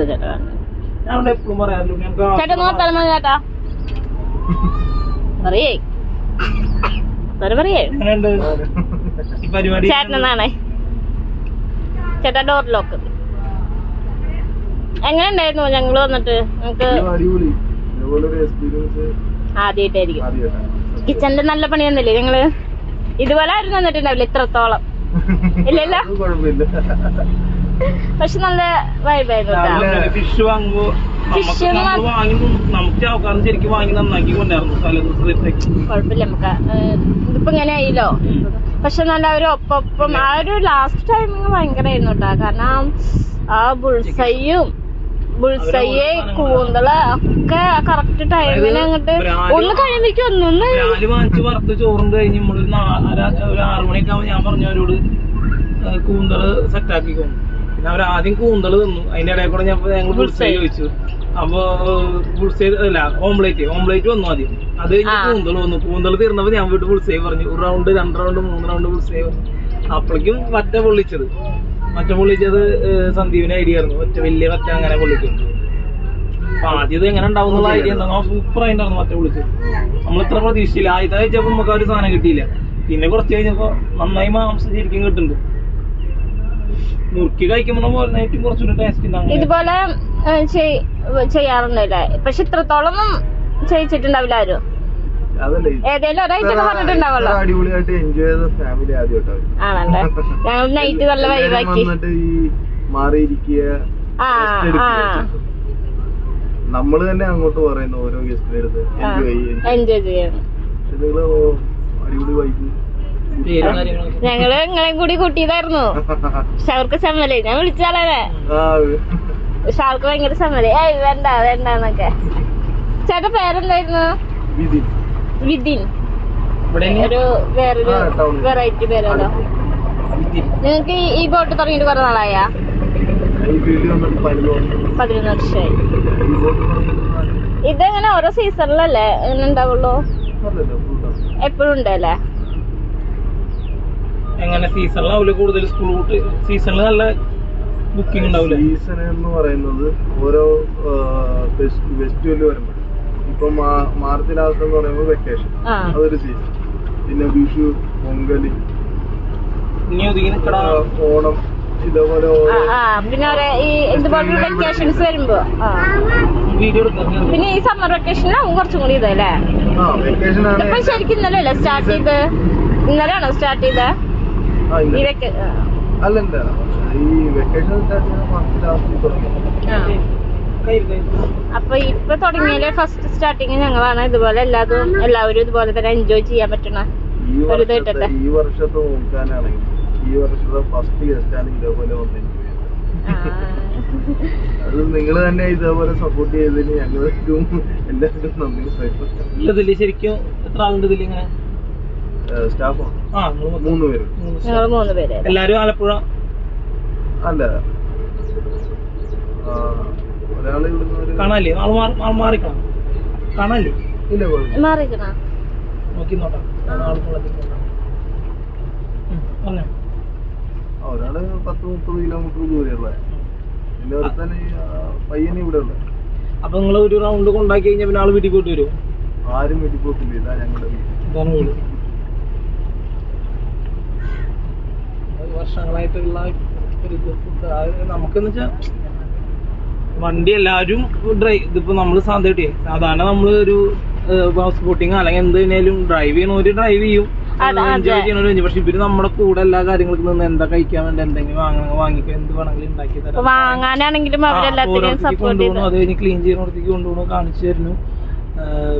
ചേട്ടാ? നോക്കാൻ മതി ചേട്ടാ പറയേ. പറ പറയേ. ചേട്ടനെന്നാണേ ചേട്ടാ ഡോർ ലോക്ക് എങ്ങനെ ഉണ്ടായിരുന്നു ഞങ്ങൾ വന്നിട്ട്? നമുക്ക് ആദ്യമായിട്ടായിരിക്കും. കിച്ചണിന്റെ നല്ല പണിയൊന്നുമില്ലേ ഞങ്ങൾ? ഇതുപോലെ ആയിരുന്നു വന്നിട്ടുണ്ടാവില്ല ഇത്രത്തോളം? ഇല്ലല്ലോ പക്ഷെ നല്ല വൈബായിരുന്നു ഫിഷ് വാങ്ങുമ്പോ Fish നമുക്ക് വാങ്ങി ശരിക്കും വാങ്ങി നന്നാക്കി കൊണ്ടായിരുന്നു കുഴപ്പമില്ല നമുക്ക്. ഇതിപ്പോ ഇങ്ങനെ ആയില്ലോ? പക്ഷെ നല്ല ഒരു ഒപ്പം ആ ഒരു ലാസ്റ്റ് ടൈമിങ് ഭയങ്കരമായിരുന്നു കേട്ടോ കാരണം ആ ബുൾസയും ബുൾസയെ കൂന്തള ഒക്കെ കറക്റ്റ് ടൈമിന് അങ്ങോട്ട് ഒന്ന് കഴിയുമ്പോഴേക്കും ഒന്നൊന്ന് ഒന്ന് വാങ്ങിച്ച് വറുത്ത് ചോറുണ്ട് കഴിഞ്ഞ് നമ്മളൊരു ഒരു- ആറു മണിയൊക്കെ ഞാൻ പറഞ്ഞവരോട് കൂന്തൾ സെറ്റാക്കിക്കോന്നു പിന്നെ അവർ ആദ്യം കൂന്തൾ തിന്നു. അതിന്റെ ഇടയിൽ കൂടെ ഞാൻ ഞങ്ങൾ ബുൾസൈ ചോദിച്ചു. അപ്പൊ ബുൾസൈ അല്ല ഓംപ്ലേറ്റ് ഓംപ്ലേറ്റ് വന്നു ആദ്യം. അത് കഴിഞ്ഞ് കൂന്തൾ വന്നു. കൂന്തൾ തീർന്നപ്പോ ഞാൻ വീട്ടിൽ ബുൾസൈ പറഞ്ഞു. ഒരു റൗണ്ട് രണ്ട് റൗണ്ട് മൂന്ന് റൗണ്ട് ബുൾസൈ പറഞ്ഞു അപ്പോഴേക്കും മറ്റേ പൊള്ളിച്ചത്. മറ്റ പൊള്ളിച്ചത് സന്ദീപിന് ഐഡിയ ആയിരുന്നു. ഒറ്റ വലിയ മറ്റ അങ്ങനെ പൊള്ളിക്കും. അപ്പൊ ആദ്യം ഇത് എങ്ങനെ ഉണ്ടാവും എന്നുള്ള ഐഡിയ എന്താ? സൂപ്പർ ആയിട്ടാണ് മറ്റേ പൊള്ളിച്ചത്. നമ്മൾ ഇത്ര പ്രതീക്ഷയില്ല ആദ്യത്തെ കഴിച്ചപ്പോ നമുക്ക് ആ ഒരു സാധനം കിട്ടിയില്ല. പിന്നെ കുറച്ച് കഴിഞ്ഞപ്പോ നന്നായി മാംസം ശരിക്കും കിട്ടുന്നുണ്ട്. നുറുക്കി കഴിക്കുമ്പോൾ പോലും കുറച്ചുകൂടി ടേസ്റ്റ് ഉണ്ടാകും ഇതുപോലെ ചെയ്യാറൊന്നും ഇല്ല ചെയ്യാറുണ്ടല്ലേ പക്ഷെ ഇത്രത്തോളം ചെയ്യിച്ചിട്ടുണ്ടാവില്ല ആരും. അതല്ലേ. ഒരാഴ്ച പറഞ്ഞിട്ടുണ്ടാവല്ലോ അടിപൊളിയായിട്ട് എൻജോയ് ചെയ്ത ഫാമിലി ആദ്യമായിട്ടാണ് ആണല്ലേ? ഞങ്ങൾ നൈറ്റ് നല്ല വൈവാക്കി മാറിയിരിക്കുക. നമ്മൾ തന്നെ അങ്ങോട്ട് പറയുന്നു ഓരോ ഗസ്റ്റിന്റെ അടുത്ത്. എൻജോയ് ചെയ്യും എൻജോയ് നിങ്ങൾ അടിപൊളി കാര്യങ്ങളൊക്കെ ഞങ്ങൾ നിങ്ങളെയും കൂടി കൂട്ടിയതായിരുന്നു. പക്ഷെ അവർക്ക് സമ്മതേ ഞാൻ വിളിച്ചാലേ പക്ഷെ ആൾക്ക് ഭയങ്കര സമ്മതം. ഏയ് വേണ്ട വേണ്ടെന്നൊക്കെ ചേട്ടൻ പേരെന്തായിരുന്നു? വിതിൻ ഒരു വേറൊരു. വെറൈറ്റി പേരല്ലോ നിങ്ങൾക്ക് ഈ- ബോട്ട് തുടങ്ങിയിട്ട് കുറെ നാളായാ? പതിനൊന്ന് വർഷം. പതിനൊന്ന് വർഷമായി. ഇതെങ്ങനെ ഓരോ സീസണിലല്ലേ ഉണ്ടാവുള്ളൂ? എപ്പോഴും ഉണ്ടല്ലേ? എങ്ങനെ സീസണിലാവില്ല കൂടുതൽ സ്കൂൾ സീസണിൽ നല്ല ബുക്കിംഗ് ഉണ്ടാവില്ല സീസൺ എന്ന് പറയുന്നത് ഓരോ ഫെസ്റ്റിവൽ വരുമ്പോൾ ഇപ്പൊ മാർച്ച് ലാസ്റ്റ് എന്ന് പറയുമ്പോൾ വെക്കേഷൻ അതൊരു സീസൺ പിന്നെ വിഷു പൊങ്കലി. ഓണം ഇതേപോലെ ആ, ആ. പിന്നെ ഈ വെക്കേഷൻസ് വരുമ്പോ ആ. വീഡിയോ പിന്നെ ഈ സമ്മർ വെക്കേഷനിലാവും കുറച്ചും കൂടി ഇതല്ലേ ആ വെക്കേഷൻ ആണ് ഇപ്പൊ ശരിക്കും ഇന്നലെ അല്ലേ സ്റ്റാർട്ട് ചെയ്ത്? ഇന്നലെയാണോ സ്റ്റാർട്ട് ചെയ്തത്. ഈ വെക്ക. അല്ലല്ല ഈ വെക്കേഷൻ. അപ്പൊ ഇപ്പൊ തുടങ്ങിയാലേ ഫസ്റ്റ് സ്റ്റാർട്ടിങ് ഞങ്ങളാണ് ഇതുപോലെ എല്ലാതും എല്ലാവരും ഇതുപോലെ തന്നെ എൻജോയ് ചെയ്യാൻ പറ്റണ ഈ ഒരു ഇത് കിട്ടട്ടെ. ഈ വർഷത്തെ നോക്കാനാണെങ്കിൽ ഈ വർഷത്തെ ഫസ്റ്റ് ഗസ്റ്റാണ് ഇതേപോലെ. അത് നിങ്ങൾ തന്നെ ഇതേപോലെ സപ്പോർട്ട് ചെയ്തതിന് ഞങ്ങൾക്കും എല്ലാവർക്കും നന്ദി ശരിക്കും എത്ര ആളുണ്ട് ഇതിൽ മൂന്ന്. പേര്. മൂന്ന് ഞങ്ങൾ മൂന്ന് പേര്. എല്ലാരും ആലപ്പുഴ? അല്ല. ഒരാൾ ഇവിടുന്ന് ഒരു കാണാല്ലേ ആൾ മാറി ആൾ മാറിക്കണം കാണാല്ലേ ഇല്ല കുഴപ്പമില്ല മാറിക്കണ? നോക്കി നോട്ടാം ആൾ കൊള്ളത്തില്ല പറഞ്ഞോ. ആ, ഒരാൾ പത്ത് മുപ്പത് കിലോമീറ്റർ ദൂരെയുള്ള പിന്നെ ഒരുത്തൻ പയ്യന് ഇവിടെ ഉള്ള അപ്പൊ നിങ്ങൾ ഒരു റൗണ്ട് കൊണ്ടാക്കി കഴിഞ്ഞാൽ പിന്നെ ആൾ വീട്ടിൽ പോയിട്ട് വരുമോ ആരും വീട്ടിൽ പോയിട്ടില്ല ഇതാ ഞങ്ങളുടെ വീട്. ഇതാണ് വീട് ഒരു വർഷങ്ങളായിട്ടുള്ള ഒരു നമുക്കെന്ന് വെച്ചാ വണ്ടി എല്ലാവരും ഡ്രൈവ് ഇതിപ്പോ നമ്മൾ സാധ്യതയെ സാധാരണ നമ്മൾ ഒരു ഹൗസ് ബോട്ടിങ് അല്ലെങ്കിൽ എന്തിനേലും ഡ്രൈവ് ചെയ്യണവര് ഡ്രൈവ് ചെയ്യും. എൻജോയ്. ചെയ്യണവര്. പക്ഷെ ഇവർ നമ്മുടെ കൂടെ എല്ലാ കാര്യങ്ങൾക്കും നിന്ന് എന്താ കഴിക്കാൻ വേണ്ടി എന്തെങ്കിലും വാങ്ങണം വാങ്ങിക്കുക എന്ത് വേണമെങ്കിലും ഉണ്ടാക്കി തരാം. കൊണ്ടുപോകണം അത് കഴിഞ്ഞ് ക്ലീൻ ചെയ്യുന്നിടത്തേക്ക് കൊണ്ടുപോകണം കാണിച്ചു തരുന്നു.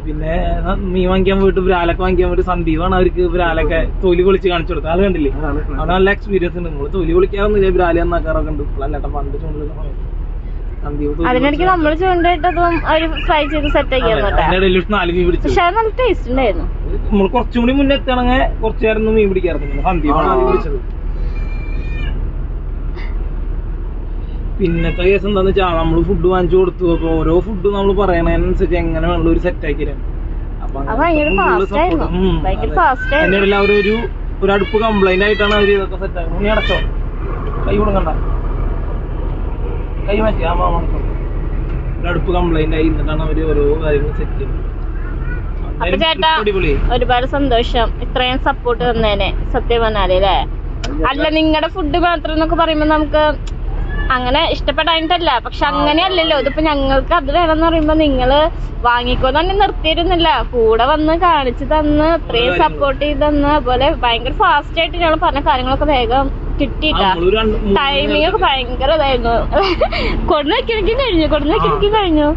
പിന്നെ മീൻ വാങ്ങിക്കാൻ പോയിട്ട് ബ്രാലൊക്കെ വാങ്ങിക്കാൻ പോയിട്ട് സന്ദീപാണ് അവർക്ക് ബ്രാലൊക്കെ തൊലി പൊളിച്ച് കാണിച്ചു കൊടുത്തത്. അത് കണ്ടില്ലേ? അതാണ്. അവിടെ നല്ല എക്സ്പീരിയൻസ് ഉണ്ട്. നമ്മൾ തൊലി പൊളിക്കാറൊന്നുമില്ല ബ്രാലി നന്നാക്കാറൊക്കെ ഉണ്ട്. ഇപ്പോഴല്ല പണ്ട് ചുണ്ടിലുള്ള സമയത്ത് അതിനിടയ്ക്ക് നമ്മൾ ചൂണ്ടിട്ടതും അവർ ഫ്രൈ ചെയ്ത് സെറ്റ് അതെ, ആക്കിയായിരുന്നു നമ്മൾ കുറച്ചും കൂടി മുന്നേ എത്തണെങ്കിൽ കുറച്ചു നേരം ഒന്നും മീൻ പിടിക്കാറുണ്ട് സന്ദീപാണ് ആദ്യം പിടിച്ചത് പിന്നത്തെ കേസ് എന്താന്ന് വെച്ചാൽ നമ്മൾ ഫുഡ് വാങ്ങിച്ചു കൊടുത്തു. അപ്പൊ ഓരോ ഫുഡ് നമ്മൾ പറയണതിനനുസരിച്ച് എങ്ങനെ വേണ്ട ഒരു സെറ്റ് ആക്കി തരാം അപ്പൊ അതിന്റെ ഇടയിൽ അവരൊരു ഒരു അടുപ്പ് കംപ്ലൈന്റ് ആയിട്ടാണ് അവർ ഇതൊക്കെ സെറ്റ് ആക്കുന്നത്. നീ അടച്ചോ? കൈ കൊടുക്കണ്ട. കൈ മാറ്റി ആ മാമണക്കം ഒരു അടുപ്പ് കംപ്ലൈന്റ് ആയി എന്നിട്ടാണ് അവർ ഓരോ കാര്യങ്ങൾ സെറ്റ് ചെയ്യുന്നത്. ചേട്ടാ ഒരുപാട് സന്തോഷം. ഇത്രയും സപ്പോർട്ട് തന്നേനെ സത്യം പറഞ്ഞാൽ അല്ലേ? അല്ല നിങ്ങളുടെ ഫുഡ് മാത്രം എന്നൊക്കെ പറയുമ്പോ നമുക്ക് അങ്ങനെ ഇഷ്ടപ്പെടാനിട്ടല്ല പക്ഷെ അങ്ങനെയല്ലല്ലോ. ഇതിപ്പോ ഞങ്ങൾക്ക് അത് വേണമെന്ന് പറയുമ്പോ നിങ്ങൾ വാങ്ങിക്കോ തന്നെ നിർത്തിയിരുന്നില്ല. കൂടെ വന്ന് കാണിച്ചു തന്ന് അത്രയും സപ്പോർട്ട് ചെയ്ത് തന്ന് അതുപോലെ ഭയങ്കര ഫാസ്റ്റ് ആയിട്ട് ഞങ്ങൾ പറഞ്ഞ കാര്യങ്ങളൊക്കെ വേഗം കിട്ടിട്ടാ ടൈമിംഗ് ഒക്കെ ഭയങ്കര ഇതായിരുന്നു. കൊടുന്ന് വെക്കണെങ്കിൽ കഴിഞ്ഞു കൊടുന്ന് വെക്കണെങ്കിൽ കഴിഞ്ഞു.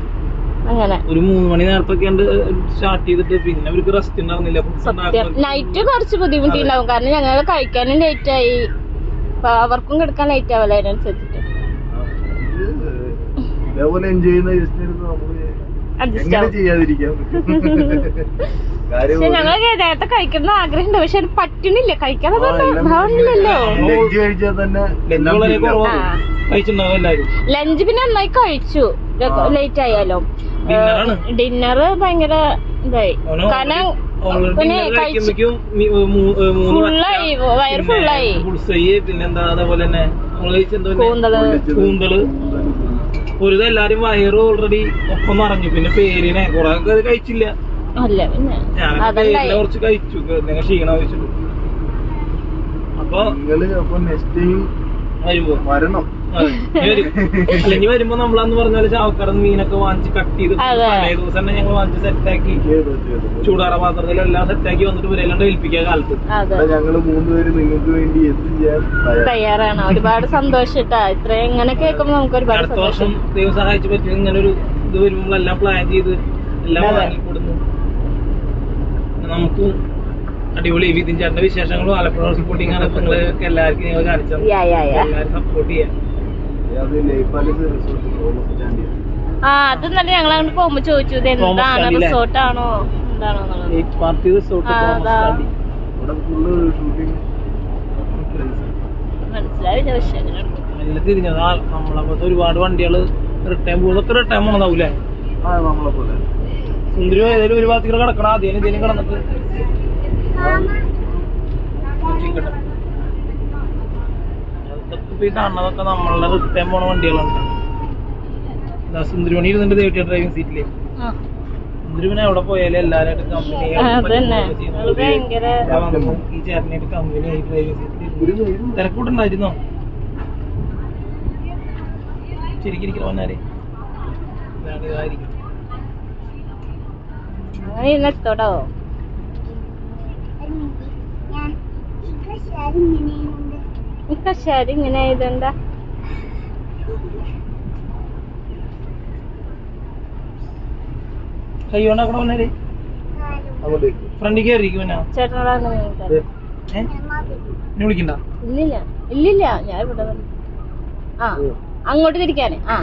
അങ്ങനെ. ഒരു മൂന്ന് മണി നേരത്തൊക്കെ സ്റ്റാർട്ട് ചെയ്തിട്ട് പിന്നെ അവർക്ക് റെസ്റ്റ് ഉണ്ടാവുന്നില്ല നൈറ്റ് കുറച്ച് ബുദ്ധിമുട്ടുണ്ടാവും. കാരണം ഞങ്ങൾ കഴിക്കാനും ലേറ്റ് ആയി. അപ്പൊ അവർക്കും കിടക്കാൻ ലേറ്റ് ആവല്ലോ അതിനനുസരിച്ചിട്ട് ഇതേപോലെ എൻജോയ് ചെയ്യുന്ന ജസ്റ്റിന് നമുക്ക് എങ്ങനെ ചെയ്യാതിരിക്കാം? പക്ഷെ നേരത്തെ ആഗ്രഹമുണ്ട്. പക്ഷെ പറ്റണില്ല. ഭാവമില്ലല്ലോ ലഞ്ച് കഴിച്ചാൽ തന്നെ പിന്നെ നന്നായി കഴിച്ചു. ലേറ്റ് ആയാലോ. ഡിന്നർ ഭയങ്കര ഇതായി. കാരണം ഫുള്ളായി വയറ് ഫുള്ളായി പിന്നെന്താ അതേപോലെ തന്നെ? കൂന്തൾ. കൂന്തൾ. ഒരു എല്ലാരും വയറ് ഓൾറെഡി ഒപ്പം നിറഞ്ഞു പിന്നെ പേരിനെ കുറെ അത് കഴിച്ചില്ല. അല്ല പിന്നെ പേരിനെ കുറച്ച് കഴിച്ചു. നിങ്ങൾ ക്ഷീണം വെച്ചിട്ടു. അപ്പൊ നിങ്ങൾ അപ്പൊ നെക്സ്റ്റ് ടൈം വരുമ്പോ വരണം. ഇനി വരുമ്പോ നമ്മളന്ന് പറഞ്ഞ പോലെ മീനൊക്കെ വാങ്ങിച്ച് കട്ട് ചെയ്ത് പഴയ തലേ ദിവസം തന്നെ ഞങ്ങൾ വാങ്ങിച്ച് സെറ്റാക്കി ചൂടാറ പാത്രത്തിൽ എല്ലാം സെറ്റ് സെറ്റാക്കി വന്നിട്ട് ഇവരെല്ലാം ഏൽപ്പിക്കാൻ കാലത്ത്. ഞങ്ങൾ മൂന്നുപേര് നിങ്ങൾക്ക് വേണ്ടി എന്ത് തയ്യാറാണ്. ഒരുപാട് സന്തോഷിട്ടാ. ഇത്ര ഇങ്ങനെ കേൾക്കുമ്പോ നമുക്ക് ഒരുപാട് അടുത്ത വർഷം സന്തോഷം ദൈവം സഹായിച്ച് പറ്റി ഇങ്ങനെ ഒരു ഇത് വരുമ്പോൾ എല്ലാം പ്ലാൻ ചെയ്ത് എല്ലാം വാങ്ങി വാങ്ങിക്കൊടുന്നു. നമുക്കും അടിപൊളി വിധിൻ ചേട്ടന്റെ വിശേഷങ്ങളും ആലപ്പുഴ സപ്പോർട്ടിങ് ആണ് നിങ്ങൾ എല്ലാവർക്കും ഞങ്ങൾ കാണിച്ചത് എല്ലാവരും സപ്പോർട്ട് ചെയ്യാം. ആ അത് നല്ല ഞങ്ങൾ അങ്ങോട്ട് പോകുമ്പോ ചോദിച്ചു ഇത് എന്താണ്? റിസോർട്ടാണോ എന്താണോ എന്നുള്ളത്. എയ്റ്റ് പാർട്ടി റിസോർട്ട് ആ, അതാ. ഇവിടെ ഫുള്ള് ഷൂട്ടിങ് മനസ്സിലായി പക്ഷേ നല്ല തിരിഞ്ഞത്. ആ നമ്മളപ്പത്തെ ഒരുപാട് വണ്ടികൾ റിട്ടേൺ പോകുന്നൊക്കെ റിട്ടേൺ പോണതാവൂലേ ആ നമ്മളെ പോലെ. സുന്ദരി ഏതെങ്കിലും ഒരു ഭാഗത്തേക്ക് കിടക്കണം? ആദ്യം ഇതിനും കിടന്നിട്ട്? ഇപ്പൊ ഈ കാണുന്നതൊക്കെ നമ്മളുടെ റിട്ടേൺ പോണ വണ്ടികളാണ്. സുന്ദരിമണി ഇരുന്നിട്ട് ദേവിട്ടിയ ഡ്രൈവിംഗ് സീറ്റിൽ സുന്ദരിമണി എവിടെ പോയാലും എല്ലാരായിട്ട് കമ്പനി ഈ ചേട്ടനായിട്ട് കമ്പനി ആയി ഡ്രൈവിംഗ് സീറ്റിൽ തിരക്കൂട്ടുണ്ടായിരുന്നോ ശരിക്കും അങ്ങനെ ഇപ്പൊ ശരി ഇങ്ങനെ ഇതെന്താ കൈ കൊണ്ട് അവിടെ വന്നാലേ? അങ്ങോട്ടേക്ക്. ഫ്രണ്ടിൽ കയറിയിരിക്കും പിന്നെ ചേട്ടനോടാണ് ഏ? എന്നെ വിളിക്കണ്ട? ഇല്ലില്ല. ഇല്ലില്ല. ഞാൻ ഇവിടെ ആ അങ്ങോട്ട് തിരിക്കാന്. ആ.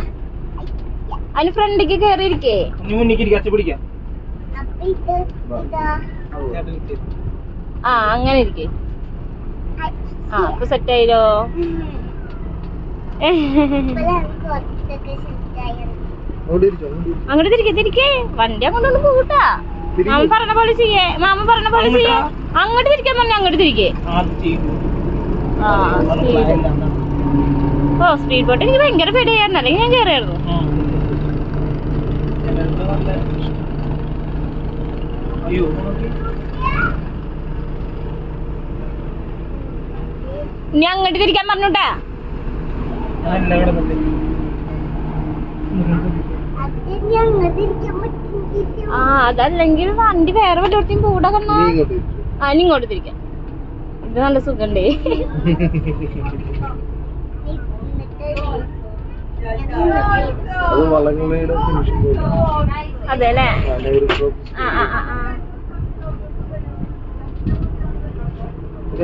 അതിന് ഫ്രണ്ടിക്ക് കേറിയിരിക്കേ. ആ അങ്ങനെ ഇരിക്കേ. ആ അപ്പൊ സെറ്റ് ആയില്ലോ. അങ്ങോട്ട് തിരികെ തിരിക്കേ വണ്ടി അങ്ങോട്ടൊന്ന് പോകട്ടാ. മാമ പറഞ്ഞ പോലെ ചെയ്യേ മാമ പറഞ്ഞ പോലെ ചെയ്യേ. അങ്ങോട്ട് തിരിക്കാൻ പറഞ്ഞ അങ്ങോട്ട് തിരികെ ഓ സ്പീഡ് ബോട്ട് എനിക്ക് ഭയങ്കര പേടിയായിരുന്നു. അല്ലെങ്കിൽ ഞാൻ കയറിയായിരുന്നു അയ്യോ. ഇനി അങ്ങോട്ട് തിരിക്കാൻ പറഞ്ഞൂട്ടാ. ഞാൻ ആ അതല്ലെങ്കിൽ വണ്ടി വേറെ വല്ലയിടത്തും കൂടെ കണ്ണാ നീ ഇങ്ങോട്ട് തിരിക്കാം. ഇത് നല്ല സുഖണ്ടേ അതെല്ലേ? അതെ അല്ലേ ആ ആ ആ.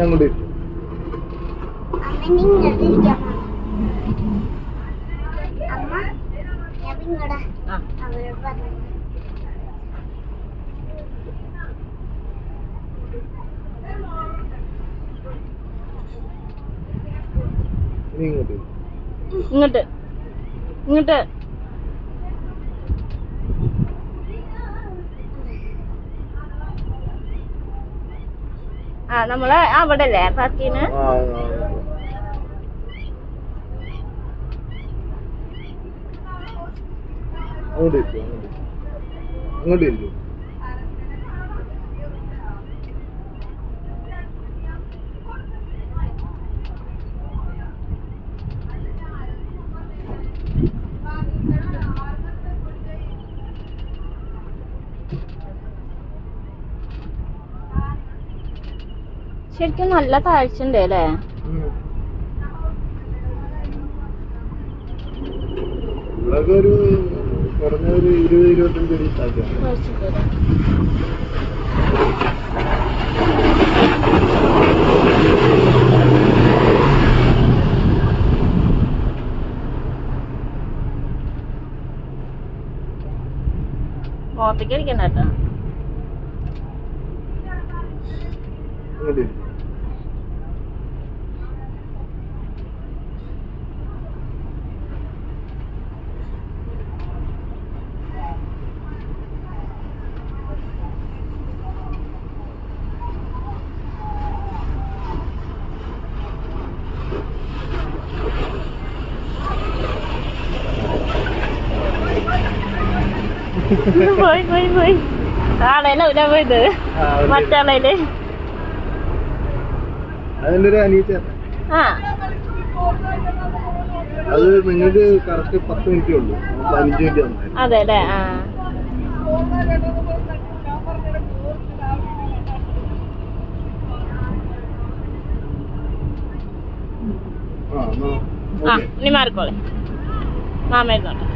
അങ്ങോട്ട് ഇങ്ങോട്ട് ഇങ്ങോട്ട് ഇങ്ങോട്ട് ആ നമ്മൾ അവിടെ അല്ലേ പാർക്കിന് ആ, ആ, ആ. അങ്ങോട്ട് ഇരിക്കും അങ്ങോട്ട് ഇരിക്കും ശരിക്കും നല്ല താഴ്ച ഉണ്ട് അല്ലേ? ഒരു കുറഞ്ഞ ഒരു ഇരുപത് ഇരുപത്തഞ്ച് അടി താഴ്ചയാണ് മുഖത്തേക്ക് കേട്ടോ. പോയി പോയി പോയി ആളല്ല ഇവിടെ പോയത് മറ്റാളയിൽ അതിന്റെ ഒരു അനീച്ച ആ അത് നിങ്ങൾക്ക് കറക്റ്റ് പത്ത് മിനിറ്റേ ഉള്ളൂ അഞ്ച് മിനിറ്റ് അതെ അല്ലേ ആ ആ ഇനി മാറിക്കോളെ മാമ ഇരുന്നോട്ടെ